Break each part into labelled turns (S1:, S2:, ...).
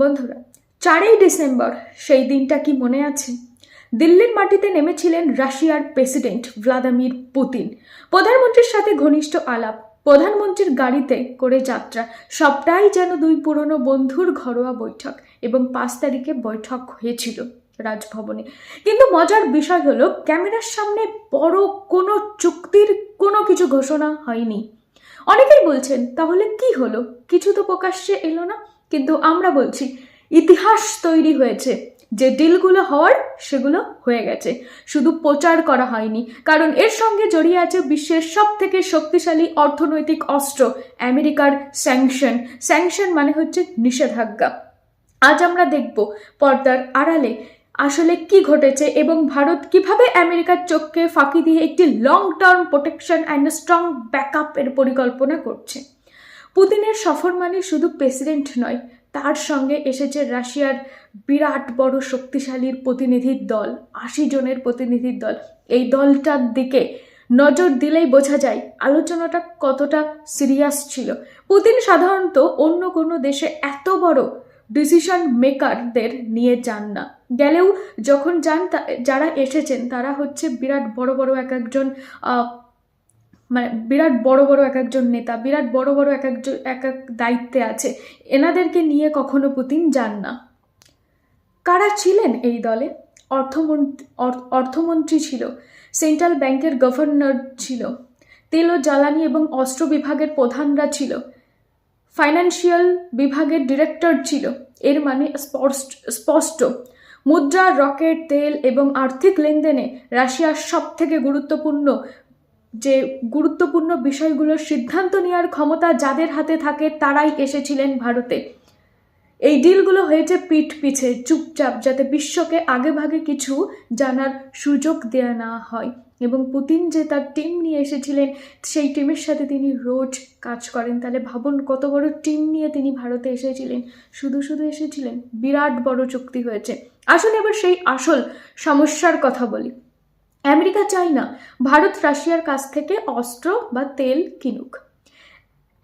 S1: বন্ধুরা, চারই ডিসেম্বর, সেই দিনটা কি মনে আছে? দিল্লির মাটিতে নেমেছিলেন রাশিয়ার প্রেসিডেন্ট ভ্লাদিমির পুতিন। প্রধানমন্ত্রীর সাথে ঘনিষ্ঠ আলাপ, প্রধানমন্ত্রীর গাড়িতে করে যাত্রা, সবটাই যেন দুই পুরনো বন্ধুর ঘরোয়া বৈঠক এবং পাঁচ তারিখে বৈঠক হয়েছিল রাজভবনে। কিন্তু মজার বিষয় হলো, ক্যামেরার সামনে বড় কোনো চুক্তির কোনো কিছু ঘোষণা হয়নি। অনেকেই বলছেন, তাহলে কি হলো? কিছু তো প্রকাশ্যে এলো না। কিন্তু আমরা বলছি, ইতিহাস তৈরি হয়েছে। যে ডিলগুলো হওয়ার, সেগুলো হয়ে গেছে। শুধু প্রচার করা হয়নি। কারণ এর সঙ্গে জড়িয়ে আছে বিশ্বের সব থেকে শক্তিশালী অর্থনৈতিক অস্ত্র, আমেরিকার স্যাংশন। স্যাংশন মানে হচ্ছে নিষেধাজ্ঞা। আজ আমরা দেখব পর্দার আড়ালে আসলে কি ঘটেছে এবং ভারত কীভাবে আমেরিকার চোখকে ফাঁকি দিয়ে একটি long term protection and strong backup এর পরিকল্পনা করছে। পুতিনের সফর মানে শুধু প্রেসিডেন্ট নয়, তার সঙ্গে এসেছে রাশিয়ার বিরাট বড় শক্তিশালীর প্রতিনিধির দল, আশি জনের প্রতিনিধির দল। এই দলটার দিকে নজর দিলেই বোঝা যায় আলোচনাটা কতটা সিরিয়াস ছিল। পুতিন সাধারণত অন্য কোনো দেশে এত বড় ডিসিশন মেকারদের নিয়ে যান না। গেলেও যখন যান যারা এসেছেন তারা হচ্ছে বিরাট বড় বড় এক একজন মানে বিরাট বড় বড় এক একজন নেতা, বিরাট বড় বড় এক একজন এক এক দায়িত্বে আছে। এনাদেরকে নিয়ে কখনো পুতিন যান না। কারা ছিলেন এই দলে? অর্থমন্ত্রী অর- অর্থমন্ত্রী ছিল, সেন্ট্রাল ব্যাংকের গভর্নর ছিল তেল ও জ্বালানি এবং অস্ত্র বিভাগের প্রধানরা ছিল, ফাইন্যান্সিয়াল বিভাগের ডিরেক্টর ছিল, এর মানে স্পষ্ট স্পষ্ট। মুদ্রা, রকেট, তেল এবং আর্থিক লেনদেনে রাশিয়ার সব থেকে গুরুত্বপূর্ণ যে গুরুত্বপূর্ণ বিষয়গুলোর সিদ্ধান্ত নেওয়ার ক্ষমতা যাদের হাতে থাকে তারাই এসেছিলেন ভারতে। এই ডিলগুলো হয়েছে পিঠ পিছে, চুপচাপ, যাতে বিশ্বকে আগে ভাগে কিছু জানার সুযোগ দেয়া না হয়। এবং পুতিন যে তার টিম নিয়ে এসেছিলেন, সেই টিমের সাথে তিনি রোজ কাজ করেন। তাহলে ভাবুন কত বড় টিম নিয়ে তিনি ভারতে এসেছিলেন। শুধু শুধু এসেছিলেন, বিরাট বড় চুক্তি হয়েছে। আসলে এবার সেই আসল সমস্যার কথা বলি। আমেরিকা চায় না ভারত, রাশিয়ার কাছ থেকে অস্ত্র বা তেল কিনুক।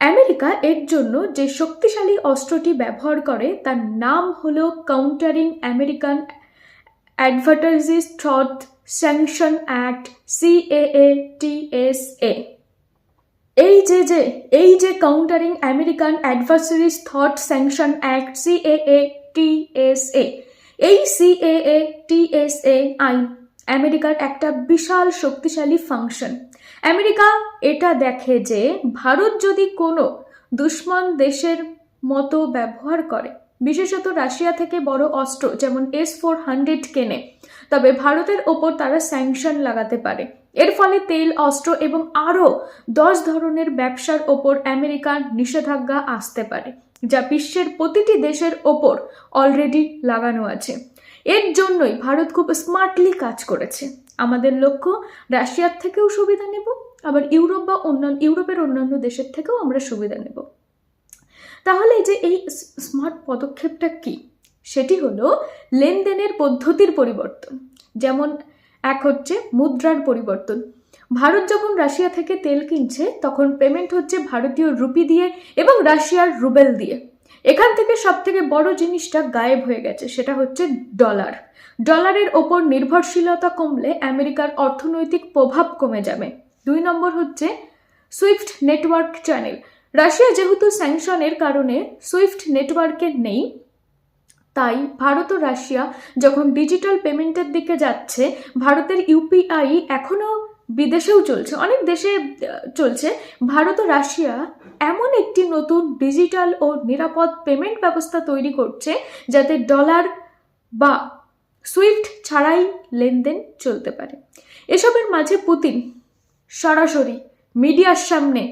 S1: আমেরিকা এর জন্য যে শক্তিশালী অস্ত্রটি ব্যবহার করে, তার নাম হলো countering American adversaries through sanction act CAA TSA এই যে যে, এই যে countering American adversaries through sanction act CAA TSA এই সিএএ টিএসএ আইন আমেরিকার একটা বিশাল শক্তিশালী ফাংশন। আমেরিকা এটা দেখে যে ভারত যদি কোনো দুশ্মন দেশের মতো ব্যবহার করে, বিশেষত রাশিয়া থেকে বড় অস্ত্র যেমন এস ফোর হান্ড্রেড কেনে, তবে ভারতের ওপর তারা স্যাংশন লাগাতে পারে। এর ফলে তেল, অস্ত্র এবং আরও দশ ধরনের ব্যবসার ওপর আমেরিকার নিষেধাজ্ঞা আসতে পারে, যা বিশ্বের প্রতিটি দেশের ওপর অলরেডি লাগানো আছে। এর জন্যই ভারত খুব স্মার্টলি কাজ করেছে। আমাদের লক্ষ্য রাশিয়ার থেকেও সুবিধা নেব, আবার ইউরোপ বা অন্যান্য ইউরোপের অন্যান্য দেশের থেকেও আমরা সুবিধা নেব। তাহলে যে এই স্মার্ট পদক্ষেপটা কি? সেটি হলো লেনদেনের পদ্ধতির পরিবর্তন। যেমন এক হচ্ছে মুদ্রার পরিবর্তন। ভারত যখন রাশিয়া থেকে তেল কিনছে, তখন পেমেন্ট হচ্ছে ভারতীয় রুপি দিয়ে এবং রাশিয়ার রুবেল দিয়ে। এখান থেকে সব থেকে বড় জিনিসটা গায়েব হয়ে গেছে, সেটা হচ্ছে ডলার ডলারের ওপর নির্ভরশীলতা কমলে আমেরিকার অর্থনৈতিক প্রভাব কমে যাবে। দুই নম্বর হচ্ছে সুইফট নেটওয়ার্ক চ্যানেল। রাশিয়া যেহেতু স্যাংশনের কারণে সুইফট নেটওয়ার্কের নেই, তাই ভারত ও রাশিয়া যখন ডিজিটাল পেমেন্টের দিকে যাচ্ছে, ভারতের ইউপিআই এখনও বিদেশেও চলছে, অনেক দেশে চলছে। ভারত ও রাশিয়া এমন একটি নতুন ডিজিটাল ও নিরাপদ পেমেন্ট ব্যবস্থা তৈরি করছে যাতে ডলার বা সুইফট ছাড়াই লেনদেন চলতে পারে। এসবের মাঝে পুতিন সরাসরি মিডিয়ার সামনে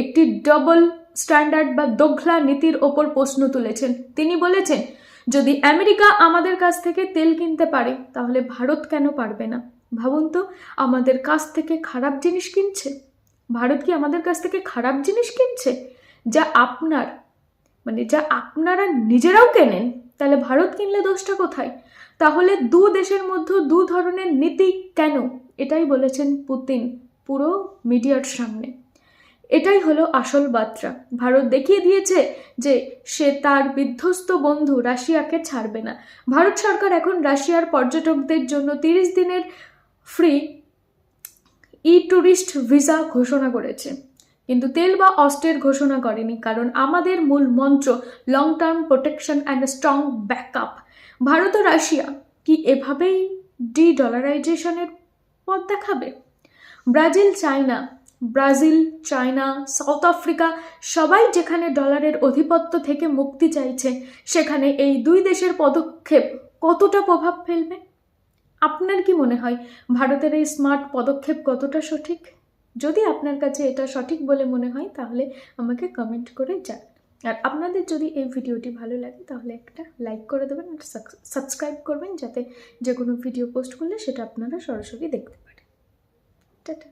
S1: একটি ডবল স্ট্যান্ডার্ড বা দোঘলা নীতির ওপর প্রশ্ন তুলেছেন। তিনি বলেছেন, যদি আমেরিকা আমাদের কাছ থেকে তেল কিনতে পারে, তাহলে ভারত কেন পারবে না? ভাবুন তো, আমাদের কাছ থেকে খারাপ জিনিস কিনছে। ভারত কি আমাদের কাছ থেকে খারাপ জিনিস কিনছে? যা আপনার মানে যা আপনারা নিজেরাও কেনেন, তাহলে ভারত কিনলে দোষটা কোথায়? তাহলে দু দেশের মধ্যে দু ধরনের নীতি কেন? এটাই বলেছেন পুতিন পুরো মিডিয়ার সামনে। এটাই হলো আসল বার্তা। ভারত দেখিয়ে দিয়েছে যে সে তার বিধ্বস্ত বন্ধু রাশিয়াকে ছাড়বে না। ভারত সরকার এখন রাশিয়ার পর্যটকদের জন্য তিরিশ দিনের ফ্রি ই ট্যুরিস্ট ভিসা ঘোষণা করেছে। কিন্তু তেল বা অস্ত্রের ঘোষণা করেনি, কারণ আমাদের মূল মন্ত্র long term protection and strong backup Bharat O Russia কি এভাবেই ডি ডলারাইজেশনের পথ দেখাবে? Brazil, China Brazil, China, South Africa সবাই যেখানে ডলারের অধিপত্য থেকে মুক্তি চাইছে, সেখানে এই দুই দেশের পদক্ষেপ কতটা প্রভাব ফেলবে? আপনার কি মনে হয় ভারতের এই স্মার্ট পদক্ষেপ কতটা সঠিক? যদি আপনার কাছে এটা সঠিক বলে মনে হয়, তাহলে আমাকে কমেন্ট করে যান আর আপনাদের যদি এই ভিডিওটি ভালো লাগে, তাহলে একটা লাইক করে দেবেন আর সাবস্ক্রাইব করবেন, যাতে যে কোনো ভিডিও পোস্ট করলে সেটা আপনারা সরাসরি দেখতে পারেন। টাটা।